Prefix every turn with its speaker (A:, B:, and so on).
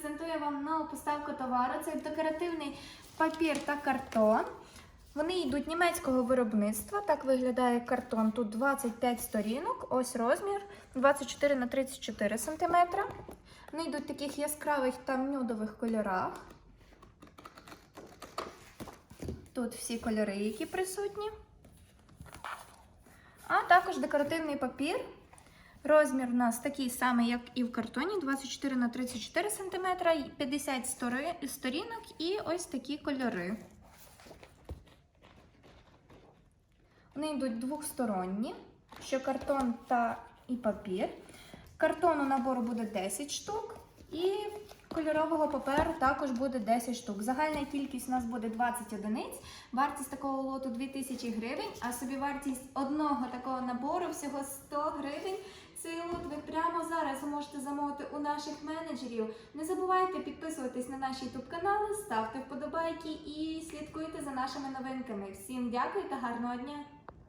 A: презентує вам нову поставку товару. Це декоративний папір та картон. Вони йдуть німецького виробництва. Так виглядає картон. Тут 25 сторінок, ось розмір 24 на 34 см. Вони йдуть в таких яскравих та нюдових кольорах. Тут всі кольори, які присутні. А також декоративний папір. Розмір у нас такий самий, як і в картоні: 24 на 34 см, 50 сторінок і ось такі кольори. Вони йдуть двохсторонні, що картон та і папір. Картону набору буде 10 штук, і кольорового паперу також буде 10 штук. Загальна кількість у нас буде 20 одиниць. Вартість такого лоту 2000 гривень, а собівартість одного такого набору всього 100 гривень. Цей лот ви прямо зараз можете замовити у наших менеджерів. Не забувайте підписуватись на наші YouTube канали, ставте вподобайки і слідкуйте за нашими новинками. Всім дякую та гарного дня!